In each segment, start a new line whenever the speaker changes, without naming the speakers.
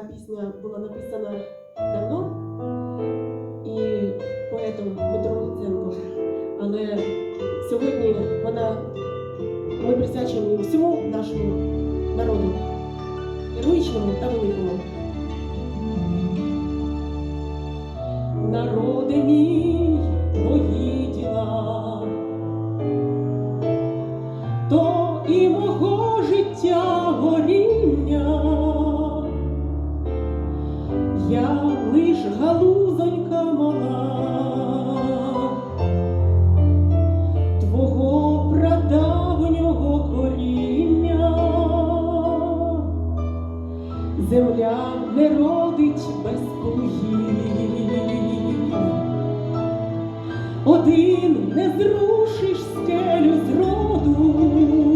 Ця пісня була написана давно і поетом Дмитром Луценко. Але сьогодні вона ми присвячуємо всьому нашому народу, героїчному та великому. Народи мій, твої діла, то і мого життя горіння, лиш галузонька мала, твого прадавнього коріння, земля не родить без плугів. Один не зрушиш скелю зроду, нема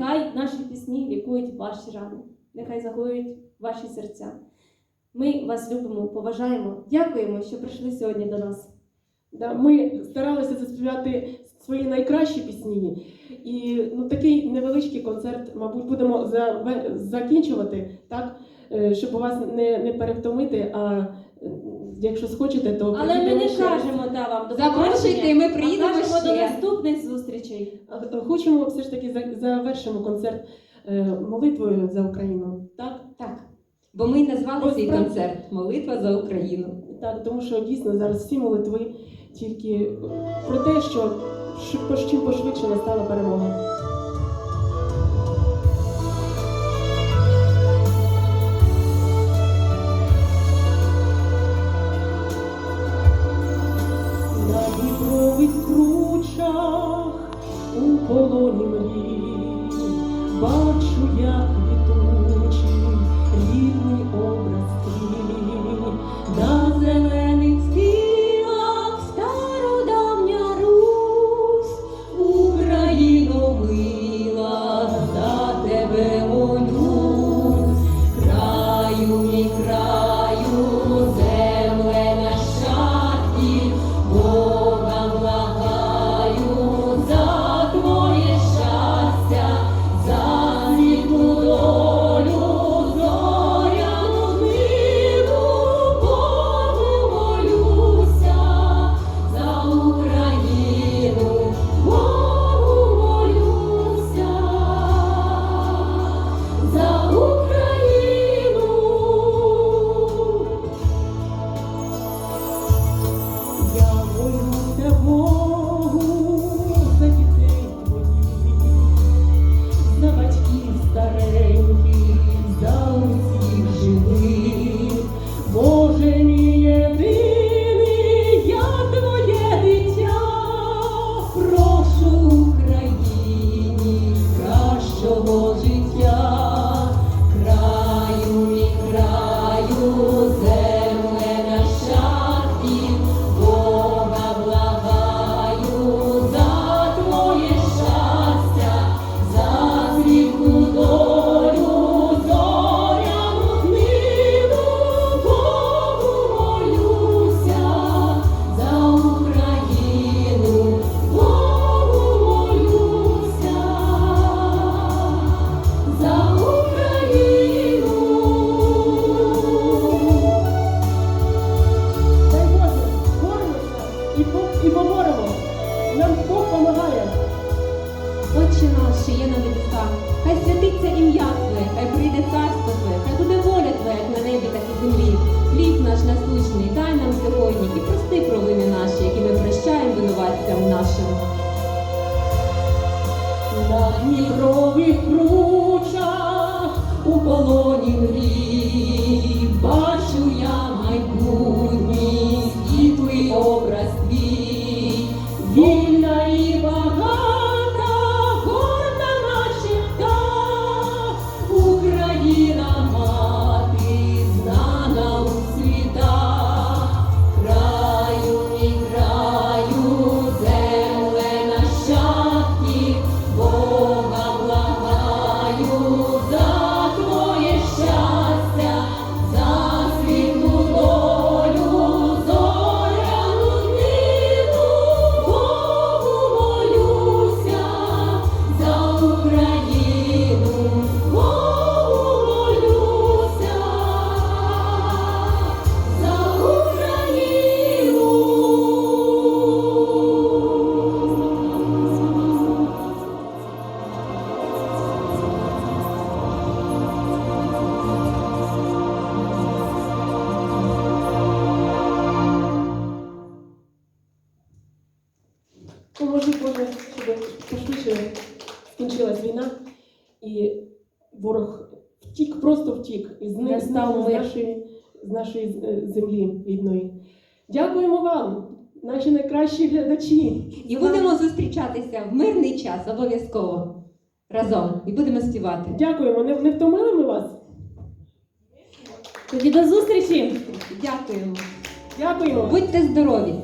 Нехай наші пісні лікують ваші рани, нехай загоюють ваші серця. Ми вас любимо, поважаємо, дякуємо, що прийшли сьогодні до нас.
Да, ми старалися заспівати свої найкращі пісні. І ну, такий невеличкий концерт, мабуть, будемо закінчувати, так? Е, щоб вас не, не перевтомити, а якщо схочете, то
Але ми не кажемо да, вам до
Запрошуйте,
побачення,
ми приїдемо
до
ще.
Зустрічей.
Хочемо все ж таки завершимо концерт е, молитвою за Україну. Так?
Так. Бо ми назвали
Ось
цей
правда.
концерт Молитва за Україну.
Так, тому що дійсно зараз всі молитви тільки про те, що що- чим пошвидше настала перемога. Полоні мрій, і поборемо. Нам Бог помагає.
Отче наш, що є на небесах, хай святиться ім'я Твоє, хай прийде царство Твоє, хай буде воля Твоя, як на небі, так і землі. Хліб наш насущний, дай нам сьогодні і прости провини наші, які ми прощаємо винуватцям нашим.
На Дніпрових кручах у полоні мрій втік і зник
Настав
з
мир.
нашої, з нашої е, землі рідної. Дякуємо вам, наші найкращі глядачі.
І будемо зустрічатися в мирний час обов'язково разом і будемо співати.
Дякуємо. Не, не втомили ми вас?
Тоді до зустрічі!
Дякуємо.
Дякуємо.
Будьте здорові!